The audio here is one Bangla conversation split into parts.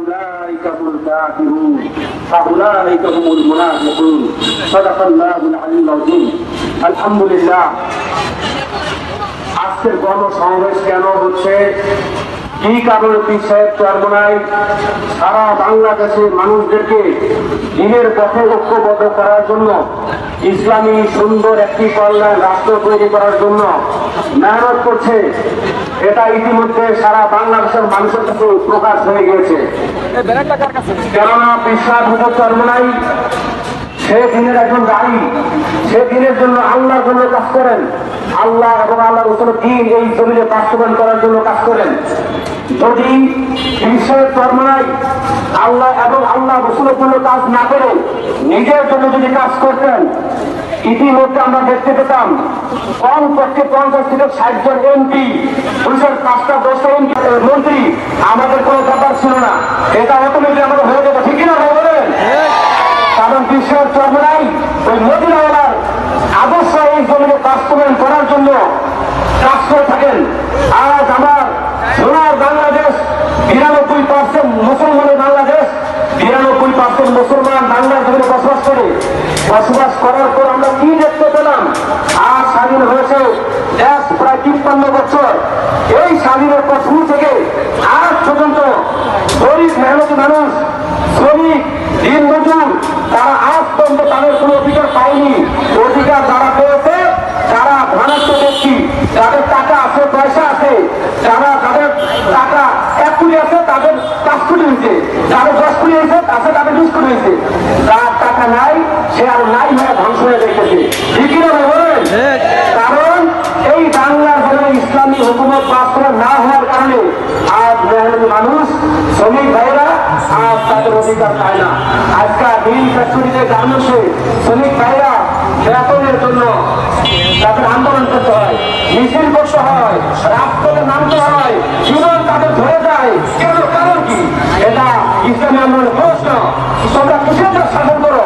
أولئك هم الكافرون فأولئك هم المنافقون صدق الله العلي العظيم الحمد لله আজকের গণসমাবেশ কেন হচ্ছে কি কারণে পীর সাহেব সারা বাংলাদেশের মানুষদেরকে দিনের পথে ঐক্যবদ্ধ করার জন্য, ইসলামী সুন্দর একটি কল্যাণ রাষ্ট্র তৈরি করার জন্য মেহনত করছে। এটা ইতিমধ্যে সারা বাংলাদেশের মানুষের কাছে প্রকাশ হয়ে গিয়েছে। কেননা বিশ্বাস হুজুর চরমনাই সে দিনের একজন দায়ী সে দিনের জন্য আল্লাহর জন্য কাজ করেন। আল্লাহ এবং আল্লাহ রসুল দিন এই জমিনে বাস্তবায়ন করার জন্য কাজ করেন। যদি বিশ্বের চর্মনাই আল্লাহ এবং আল্লাহ রসুলের জন্য কাজ না করে নিজের জন্য যদি কাজ করতেন, ইতিমধ্যে আমরা দেখতে পেতাম কম পক্ষে পঞ্চাশ থেকে ষাট জন এমপি পুলিশের পাঁচটা দশটা এমপি, মন্ত্রী আমাদের কোনো ব্যাপার ছিল না এটা অটোমেটিক আমাদের হয়ে যেত ঠিক কিনা ভাই বলেন কারণ চর্মনাই ওই মদিনাওয়ালার আদর্শ এই জমিনে বাস্তবায়ন করার জন্য কাজ করে থাকেন। আজ আমার সোনার বাংলাদেশ, বিরানব্বই পার্সেন্ট মুসলমানের বাংলাদেশ, বিরানব্বই পার্সেন্ট মুসলমান বাংলার জমিনে বসবাস করে। বসবাস করার পর আমরা কি দেখতে পেলাম? আজ স্বাধীন হয়েছে দেশ প্রায় তিপ্পান্ন বছর। এই স্বাধীনের পর শুরু থেকে আজ পর্যন্ত গরিব মেহনতি মানুষ শ্রমিক দিন মজুর তারা আজ পর্যন্ত তাদের কোনো অধিকার পায়নি অধিকার যারা পেয়েছে যারা ধনাত্ম ব্যক্তি যাদের টাকা আছে পয়সা আছে যারা যাদের টাকা এক কোটি আছে তাদের পাঁচ কোটি হয়েছে যাদের দশ কোটি হয়েছে কোটি হয়েছে। যার টাকা নাই, সে আর নাই হয়ে ধ্বংস হয়ে দেখতেছে ঠিকই বলেন? কারণ এই বাংলার জন্য ইসলামী হুকুমত বাস্তবায়ন না হওয়ার কারণে আজ মেহনতি মানুষ, শ্রমিক ভাইরা আজ তাদের অধিকার পায় না। আজকাল মিল ফ্যাক্টরিতে গার্মেন্টসে শ্রমিক ভাইরা বেতনের জন্য তাদের আন্দোলন করতে হয়। মিছিল করতে হয়, রাজপথে নামতে হয়, জীবন তাদের ধরে যায়। কেন? কারণ কি? এটা ইসলামী আন্দোলনের প্রশ্ন। তোমরা জন্য শাসন করো।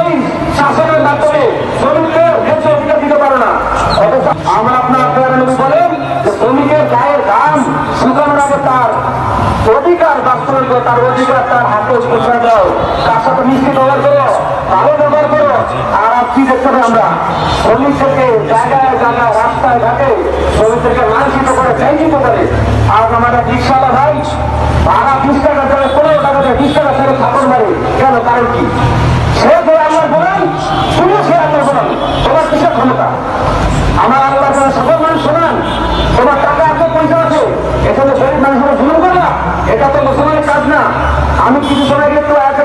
এই শাসনের মাধ্যমে শ্রমিকদের ন্যায্য অধিকার দিতে পারো না। আমরা আপনার বলেন শ্রমিকের গায়ের দাম শুকানোর তার অধিকার বাস্তবায়ন তার অধিকার তার হাতে পৌঁছে দাও। তার সাথে মিষ্টি ব্যবহার করো, ভালো ব্যবহার করো। আর কি দেখতে হবে আমরা? শ্রমিকদেরকে জায়গায় জায়গায়, রাস্তায় ঘাটে শ্রমিকদেরকে লাঞ্ছিত করে ব্যঞ্জিত করে। আজ আমাদের রিক্সাওয়ালা ভাই ভাড়া বিশ দেবে পনেরো টাকা দেবে বিশ টাকা ছেড়ে থাপড় মারে কেন কারণ কি? সে বলে আল্লাহ বলেন তুমি সে আল্লাহ বলেন তোমার কিসের ক্ষমতা? আমার আল্লাহ সকল মানুষ শোনান তোমার টাকা আছে, পয়সা আছে। এখানে গরিব মানুষের জুলুম করা এটা তো মুসলমানের কাজ না। আমি কিছু সময় তো একটা কারণে